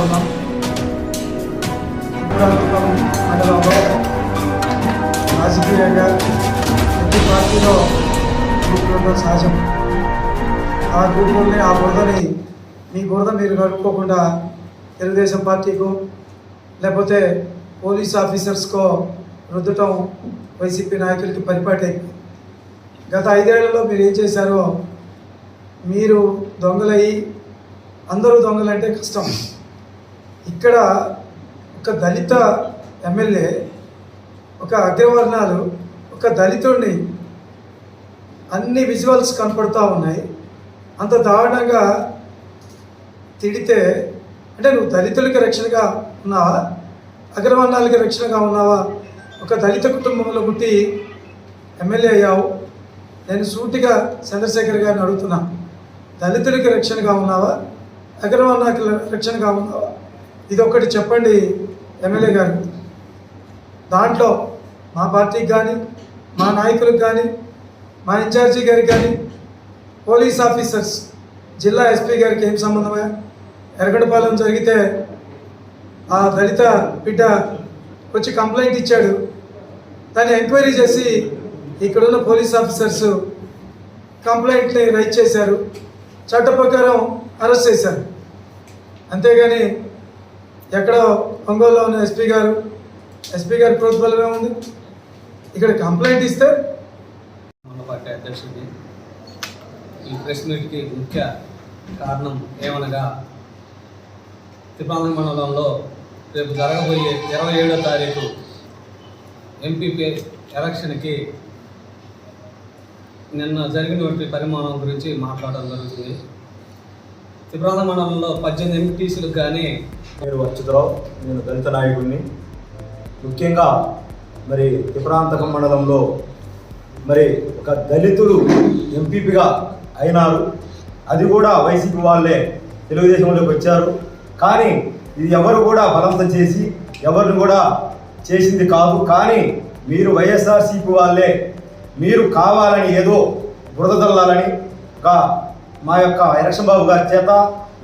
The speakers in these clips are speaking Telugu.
ఉన్నాం ఇప్పుడు మండలంలో రాజకీయంగా ప్రతి పార్టీలో గ్రూపులు ఉండడం సహజం. ఆ గ్రూపుల్ని ఆ బురదని మీ బురద మీరు కలుపుకోకుండా తెలుగుదేశం పార్టీకు లేకపోతే పోలీస్ ఆఫీసర్స్కో రుద్దటం వైసీపీ నాయకులకి పరిపాటి గత ఐదేళ్ళలో మీరు ఏం చేశారో మీరు దొంగలయ్యి అందరూ దొంగలంటే కష్టం. ఇక్కడ ఒక దళిత ఎమ్మెల్యే ఒక అగ్రవర్ణాలు ఒక దళితుడిని అన్ని విజువల్స్ కనపడుతూ ఉన్నాయి. అంత దారుణంగా తిడితే అంటే నువ్వు దళితులకి రక్షణగా ఉన్నావా? అగ్రవర్ణాలకి రక్షణగా ఉన్నావా? ఒక దళిత కుటుంబంలో పుట్టి ఎమ్మెల్యే అయ్యావు. నేను సూటిగా చంద్రశేఖర్ గారిని అడుగుతున్నా దళితులకి రక్షణగా ఉన్నావా? అగ్రవర్ణాలకి రక్షణగా ఉన్నావా? ఇది ఒకటి చెప్పండి ఎమ్మెల్యే గారు. దాంట్లో మా పార్టీకి కానీ మా నాయకులకు కానీ మా ఇన్ఛార్జి గారికి కానీ పోలీస్ ఆఫీసర్స్ జిల్లా ఎస్పీ గారికి ఏం సంబంధమే? ఎరగడపాలెం జరిగితే ఆ దళిత బిడ్డ వచ్చి కంప్లైంట్ ఇచ్చాడు. దాన్ని ఎంక్వైరీ చేసి ఇక్కడున్న పోలీస్ ఆఫీసర్స్ కంప్లైంట్ని రైట్ చేశారు. చట్ట ప్రకారం అరెస్ట్ చేశారు. అంతేగాని ఎక్కడో ఒంగోలులో ఉన్న ఎస్పీ గారు ఎస్పీ గారి ప్రోత్బలమే ఉంది. ఇక్కడ కంప్లైంట్ ఇస్తే మన పార్టీ అధ్యక్షుడిని ఈ ప్రెస్ మీట్కి ముఖ్య కారణం ఏమనగా త్రిపాంగ మండలంలో రేపు జరగబోయే ఇరవై ఏడో తారీఖు ఎంపీపీ ఎలక్షన్కి నిన్న జరిగినటువంటి పరిమాణం గురించి మాట్లాడడం జరుగుతుంది. తిప్రాంత మండలంలో పద్దెనిమిది ఎంపీసీలకు కానీ నేను అచ్యుతరావు నేను దళిత నాయకుడిని. ముఖ్యంగా మరి త్రిపురాంతకం మండలంలో మరి ఒక దళితుడు ఎంపీపీగా అయినారు. అది కూడా వైసీపీ వాళ్ళే తెలుగుదేశంలోకి వచ్చారు. కానీ ఇది ఎవరు కూడా బలవంతం చేసి ఎవరిని కూడా చేసింది కాదు. కానీ మీరు వైఎస్ఆర్సీపీ వాళ్ళే. మీరు కావాలని ఏదో బురద తల్లాలని ఒక మా యొక్క ఎలక్షన్ బాబు గారి చేత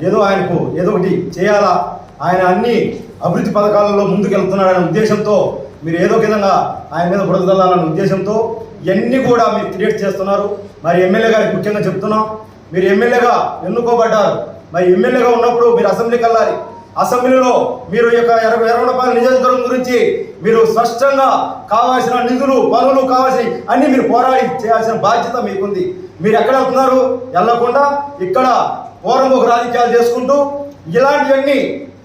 ఏదో ఆయనకు ఏదో ఒకటి చేయాలా? ఆయన అన్ని అభివృద్ధి పథకాలలో ముందుకెళ్తున్నాడనే ఉద్దేశంతో మీరు ఏదో విధంగా ఆయన మీద బురద ఉద్దేశంతో ఇవన్నీ కూడా మీరు క్రియేట్ చేస్తున్నారు. మరి ఎమ్మెల్యే గారికి ముఖ్యంగా చెప్తున్నాం మీరు ఎమ్మెల్యేగా ఎన్నుకోబడ్డారు. మరి ఎమ్మెల్యేగా ఉన్నప్పుడు మీరు అసెంబ్లీకి వెళ్ళాలి. అసెంబ్లీలో మీరు యొక్క యొక్క ఎరవై రూపాయల నియోజకవర్గం గురించి మీరు స్పష్టంగా కావాల్సిన నిధులు పనులు కావాల్సిన అన్ని మీరు పోరాడి చేయాల్సిన బాధ్యత మీకుంది. మీరు ఎక్కడ వెళ్తున్నారు వెళ్ళకుండా ఇక్కడ పోరంబోకు రాజకీయాలు చేసుకుంటూ ఇలాంటివన్నీ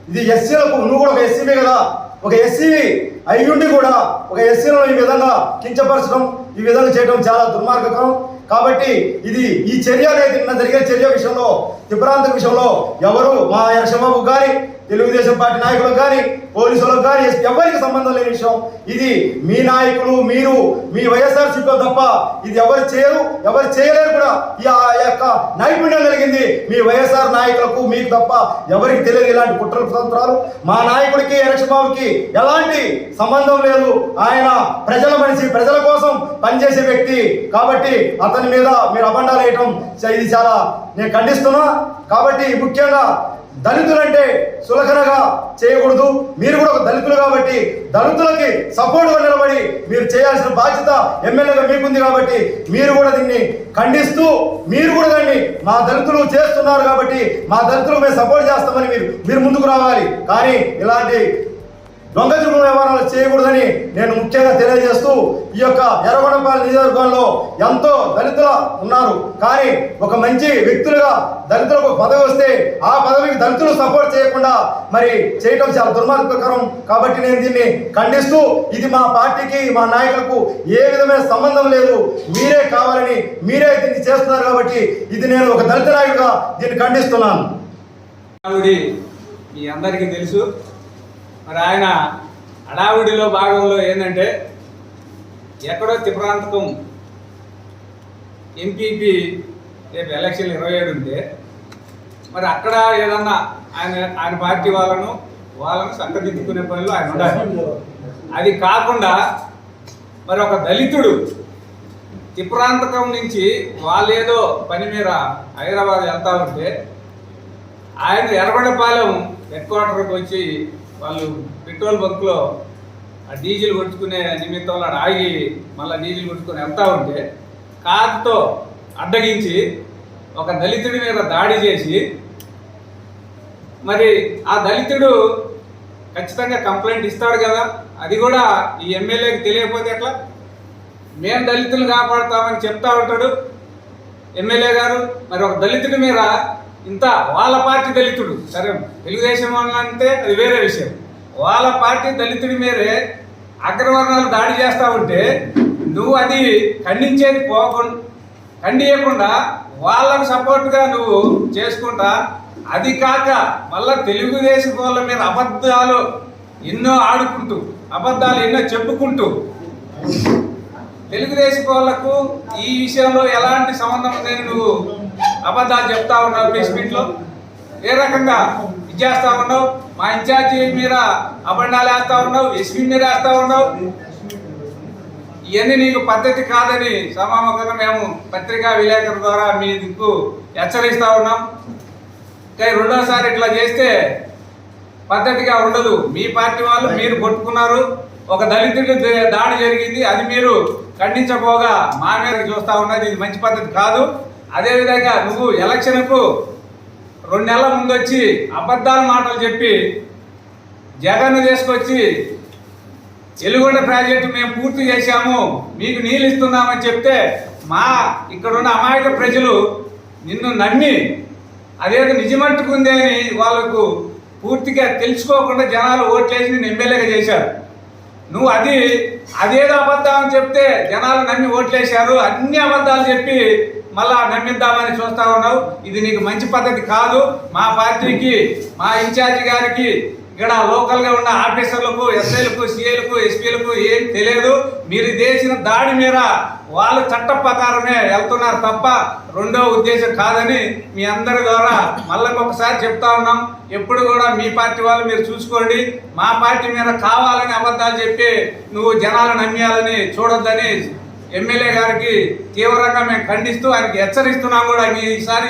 ఇది ఎస్సీలకు నువ్వు కూడా ఒక ఎస్సీవే కదా. ఒక ఎస్సీ అయ్యుండి కూడా ఒక ఎస్సీలను ఈ విధంగా కించపరచడం ఈ విధంగా చేయడం చాలా దుర్మార్గకరం. కాబట్టి ఇది ఈ చర్య అనేది నిన్న జరిగే చర్య విషయంలో తిప్రాంత విషయంలో ఎవరు మా యక్షబాబు గారి తెలుగుదేశం పార్టీ నాయకులకు కానీ పోలీసులకు కానీ ఎవరికి సంబంధం లేని విషయం. ఇది మీ నాయకులు మీరు మీ వైఎస్ఆర్సీపీ తప్ప ఇది ఎవరు చేయరు ఎవరు చేయలేరు కూడా. ఈ ఆ యొక్క నైపుణ్యం కలిగింది మీ వైఎస్ఆర్ నాయకులకు మీకు తప్ప ఎవరికి తెలియదు ఇలాంటి కుట్రల కుతంత్రాలు. మా నాయకుడికి యక్షబాబుకి ఎలాంటి సంబంధం లేదు. ఆయన ప్రజల మనిషి ప్రజల కోసం పనిచేసే వ్యక్తి. కాబట్టి అతని మీద మీరు అబండాలు వేయటం ఇది చాలా నేను ఖండిస్తున్నా. కాబట్టి ముఖ్యంగా దళితులంటే సులకనగా చేయకూడదు. మీరు కూడా ఒక దళితులు కాబట్టి దళితులకి సపోర్ట్గా నిలబడి మీరు చేయాల్సిన బాధ్యత ఎమ్మెల్యేగా మీకుంది కాబట్టి మీరు కూడా దీన్ని ఖండిస్తూ మీరు కూడా దాన్ని మా దళితులు చేస్తున్నారు కాబట్టి మా దళితులు మేము సపోర్ట్ చేస్తామని మీరు మీరు ముందుకు రావాలి. కానీ ఇలాంటి దొంగ వ్యవహారాలు చేయకూడదని నేను ముఖ్యంగా తెలియజేస్తూ ఈ యొక్క ఎర్రగొండపాలెం నియోజకవర్గంలో ఎంతో దళితులు ఉన్నారు. కానీ ఒక మంచి వ్యక్తులుగా దళితులకు ఒక పదవి వస్తే ఆ పదవికి దళితులు సపోర్ట్ చేయకుండా మరి చేయటం చాలా దుర్మార్గకరం. కాబట్టి నేను దీన్ని ఖండిస్తూ ఇది మా పార్టీకి మా నాయకులకు ఏ విధమైన సంబంధం లేదు. మీరే కావాలని మీరే దీన్ని చేస్తున్నారు కాబట్టి ఇది నేను ఒక దళిత నాయకుడిగా దీన్ని ఖండిస్తున్నాను. మీ అందరికీ తెలుసు. మరి ఆయన హడావుడిలో భాగంలో ఏంటంటే ఎక్కడో త్రిప్రాంతకం ఎంపీపీ రేపు ఎలక్షన్ ఇరవై ఏడు ఉంటే మరి అక్కడ ఏదన్నా ఆయన ఆయన పార్టీ వాళ్ళను వాళ్ళను సంకదిద్దుకునే పనిలో ఆయన ఉండాలి. అది కాకుండా మరి ఒక దళితుడు త్రిప్రాంతకం నుంచి వాళ్ళేదో పని మీద హైదరాబాద్ వెళ్తా ఉంటే ఆయన ఎర్రగొండపాలెం హెడ్ క్వార్టర్కి వచ్చి వాళ్ళు పెట్రోల్ బంక్లో ఆ డీజిల్ కొట్టుకునే నిమిత్తంలో ఆగి మళ్ళీ డీజిల్ కొట్టుకుని వెళ్తా ఉంటే కారుతో అడ్డగించి ఒక దళితుడి మీద దాడి చేసి మరి ఆ దళితుడు ఖచ్చితంగా కంప్లైంట్ ఇస్తాడు కదా? అది కూడా ఈ ఎమ్మెల్యేకి తెలియకపోతే ఎట్లా? మేము దళితులు కాపాడుతామని చెప్తా ఉంటాడు ఎమ్మెల్యే గారు. మరి ఒక దళితుడి మీద ఇంత వాళ్ళ పార్టీ దళితుడు. సరే తెలుగుదేశం అంటే అది వేరే విషయం. వాళ్ళ పార్టీ దళితుడి మీదే అగ్రవర్ణాలు దాడి చేస్తా ఉంటే నువ్వు అది ఖండించేది పోకుండా ఖండియకుండా వాళ్ళకు సపోర్ట్గా నువ్వు చేసుకుంటా. అది కాక మళ్ళీ తెలుగుదేశం వాళ్ళ మీద అబద్ధాలు ఎన్నో ఆడుకుంటూ అబద్ధాలు ఎన్నో చెప్పుకుంటూ తెలుగుదేశం వాళ్ళకు ఈ విషయంలో ఎలాంటి సంబంధం లేని నువ్వు అబద్ధాలు చెప్తా ఉన్నావు ప్రెస్ మీట్లో ఏ రకంగా? ఇచ్చేస్తా ఉన్నావు? మా ఇన్ఛార్జి మీద అబండాలు వేస్తా ఉన్నావు? ఎస్పీ మీద వేస్తా ఉన్నావు? ఇవన్నీ నీకు పద్ధతి కాదని సమాముఖంగా మేము పత్రికా విలేకరుల ద్వారా మీకు హెచ్చరిస్తా ఉన్నాం. కానీ రెండోసారి ఇట్లా చేస్తే పద్ధతిగా ఉండదు. మీ పార్టీ వాళ్ళు మీరు కొట్టుకున్నారు. ఒక దళితుడి దాడి జరిగింది. అది మీరు ఖండించబోగా మా మీద చూస్తా ఉన్నది. ఇది మంచి పద్ధతి కాదు. అదేవిధంగా నువ్వు ఎలక్షన్కు రెండు నెలల ముందు వచ్చి అబద్ధాల మాటలు చెప్పి జగన్ తీసుకొచ్చి ఎలుగొండ ప్రాజెక్టు మేము పూర్తి చేశాము మీకు నీళ్ళు ఇస్తున్నామని చెప్తే మా ఇక్కడున్న అమాయక ప్రజలు నిన్ను నమ్మి అదేదో నిజమంటుకుంది అని వాళ్ళకు పూర్తిగా తెలుసుకోకుండా జనాలు ఓట్లేసి నిన్ను ఎమ్మెల్యేగా చేశారు. నువ్వు అది అదేదో అబద్ధం అని చెప్తే జనాలు నమ్మి ఓట్లేశారు అన్ని అబద్ధాలు చెప్పి మళ్ళా నమ్మిద్దామని చూస్తా ఉన్నావు. ఇది నీకు మంచి పద్ధతి కాదు. మా పార్టీకి మా ఇన్ఛార్జి గారికి ఇక్కడ లోకల్గా ఉన్న ఆఫీసర్లకు ఎస్ఐలకు సిఐలకు ఎస్పీలకు ఏం తెలియదు. మీరు చేసిన దాడి మీద వాళ్ళు చట్ట ప్రకారమే వెళ్తున్నారు తప్ప రెండో ఉద్దేశం కాదని మీ అందరి ద్వారా మళ్ళీ ఒకసారి చెప్తా ఉన్నాం. ఎప్పుడు కూడా మీ పార్టీ వాళ్ళు మీరు చూసుకోండి. మా పార్టీ మీద కావాలని అబద్ధాలు చెప్పి నువ్వు జనాలు నమ్మేయాలని చూడొద్దని ఎమ్మెల్యే గారికి తీవ్రంగా మేము ఖండిస్తూ ఆయనకి హెచ్చరిస్తున్నాం కూడా. ఈసారి